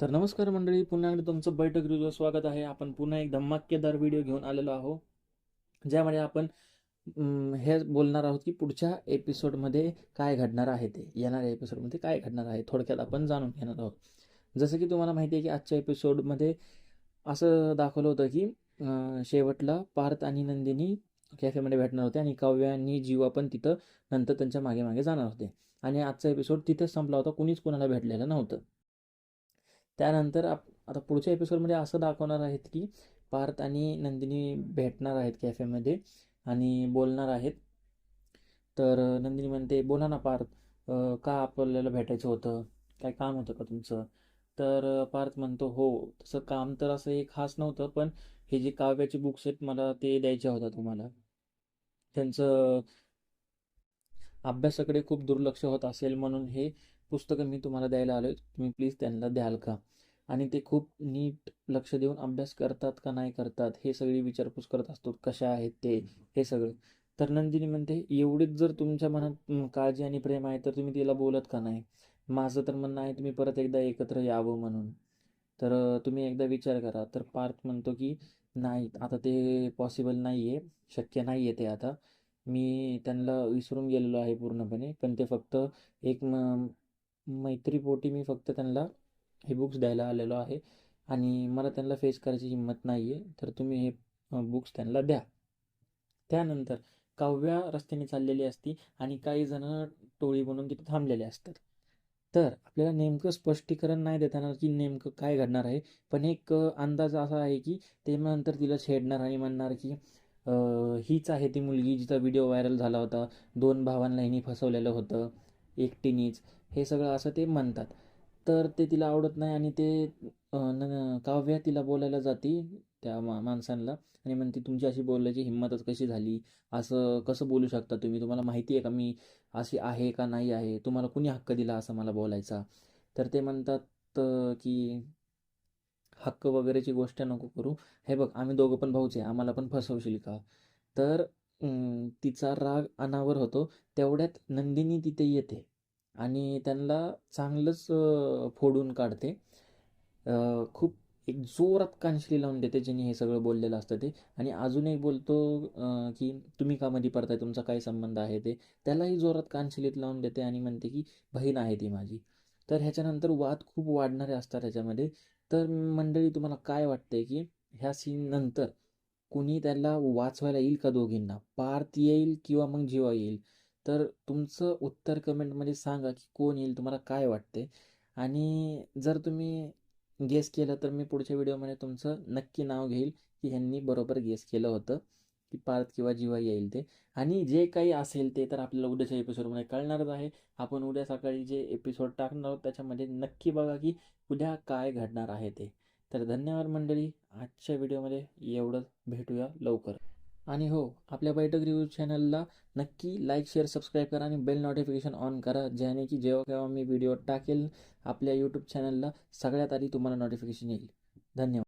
तर नमस्कार मंडळी पुन्हा एकदा तुमचं बैठक रिव्ह्यूवर स्वागत आहे. आपण पुन्हा एक धमाकेदार व्हिडिओ घेऊन आलेलो आहोत ज्यामध्ये आपण हे बोलणार आहोत की पुढच्या एपिसोडमध्ये काय घडणार आहे ते येणाऱ्या एपिसोडमध्ये काय घडणार आहे थोडक्यात आपण जाणून घेणार आहोत. जसं की तुम्हाला माहिती आहे की आजच्या एपिसोडमध्ये असं दाखवलं होतं की शेवटला पार्थ आणि नंदिनी कॅफेमध्ये भेटणार होते आणि काव्य आणि जीवा पण तिथं नंतर त्यांच्या मागे मागे जाणार होते. आणि आजचा एपिसोड तिथेच संपला होता कुणीच कुणाला भेटलेलं नव्हतं. त्यानंतर आप आता पुढच्या एपिसोडमध्ये असं दाखवणार आहेत की पार्थ आणि नंदिनी भेटणार आहेत कॅफेमध्ये आणि बोलणार आहेत. तर नंदिनी म्हणते बोला ना पार्थ का आपल्याला भेटायचं होतं? काय काम होतं का तुमचं? तर पार्थ म्हणतो हो तसं काम तर असं हे खास नव्हतं पण हे जे काव्याचे बुक्स आहेत मला ते द्यायच्या होत्या तुम्हाला. त्यांचं अभ्यासाकडे खूप दुर्लक्ष होत असेल म्हणून हे पुस्तकं मी तुम्हाला द्यायला आलोय तुम्ही प्लीज त्यांना द्याल का? आणि ते खूप नीट लक्ष देऊन अभ्यास करतात का नाही करतात हे सगळी विचारपूस करत असतो कशा आहेत ते हे सगळं. तर नंदिनी म्हणते एवढीच जर तुमच्या मनात काळजी आणि प्रेम आहे तर तुम्ही तिला बोलत का नाही? माझं तर म्हणणं आहे तुम्ही परत एकदा एकत्र यावं म्हणून. तर तुम्ही एकदा विचार करा. तर पार्थ म्हणतो की नाही आता ते पॉसिबल नाही आहे शक्य नाही आहे ते आता. मी त्यांना विसरून गेलेलो आहे पूर्णपणे पण ते फक्त एक मैत्रीपोटी मी फक्त त्यांना हे बुक्स द्यायला आलेलो आहे. आणि मला त्यांना फेस करायची हिंमत नाही आहे तर तुम्ही हे बुक्स त्यांना द्या. त्यानंतर काव्या रस्त्याने चाललेली असती आणि काही जण टोळी बनून तिथे थांबलेले असतात. तर आपल्याला नेमकं स्पष्टीकरण नाही देताना की नेमकं काय घडणार आहे पण एक अंदाज असा आहे की ते नंतर तिला छेडणार आणि म्हणणार की हीच आहे ती मुलगी जिचा व्हिडिओ व्हायरल झाला होता दोन भावांना हिने फसवलेलं होतं. एकटीनीच हे सगळं असं ते म्हणतात. तर ते तिला आवडत नाही आणि ते काव्य न काव्या तिला बोलायला जाती त्या मा माणसांना आणि म्हणते तुमची अशी बोलायची हिंमतच कशी झाली? असं कसं बोलू शकता तुम्ही? तुम्हाला माहिती आहे का मी अशी आहे का नाही आहे? तुम्हाला कुणी हक्क दिला असं मला बोलायचा? तर ते म्हणतात की हक्क वगैरेची गोष्ट नको करू. हे बघ आम्ही दोघं पण भाऊच आहे. आम्हाला पण फसवशील का? तर तिचा राग अनावर होतो. तेवढ्यात नंदिनी तिथे येते. आणि त्यांना चांगलंच फोडून काढते. खूप एक जोरात कानशिली लावून देते ज्यांनी हे सगळं बोललेलं असतं ते. आणि अजून एक बोलतो की तुम्ही का मध्ये पडताय तुमचा काय संबंध आहे ते. त्यालाही जोरात कानशिलीत लावून देते आणि म्हणते की बहीण आहे ती माझी. तर ह्याच्यानंतर वाद खूप वाढणारे असतात ह्याच्यामध्ये. तर मंडळी तुम्हाला काय वाटतंय की ह्या सीन नंतर कुणी त्याला वाचवायला येईल का दोघींना? पार्थ येईल किंवा मग जीवा येईल? तर तुमचं उत्तर कमेंटमध्ये सांगा की कोण येईल तुम्हाला काय वाटते आणि जर तुम्ही गेस केलं तर मी पुढच्या व्हिडिओमध्ये तुमचं नक्की नाव घेईल की ह्यांनी बरोबर गेस केलं होतं की पार्थ किंवा जिवा येईल ते. आणि जे काही असेल ते तर आपल्याला उद्याच्या एपिसोडमध्ये कळणारच आहे. आपण उद्या सकाळी जे एपिसोड टाकणार आहोत त्याच्यामध्ये नक्की बघा की उद्या काय घडणार आहे ते. तर धन्यवाद मंडळी. आजच्या व्हिडिओमध्ये एवढंच. भेटूया लवकर. आणि हो आपल्या बैठक रिव्ह्यू चॅनलला नक्की लाईक शेअर सबस्क्राईब करा आणि बेल नोटिफिकेशन ऑन करा ज्याने की जेव्हा केव्हा मी व्हिडिओ टाकेल आपल्या यूट्यूब चॅनलला सगळ्यात आधी तुम्हाला नोटिफिकेशन येईल. धन्यवाद.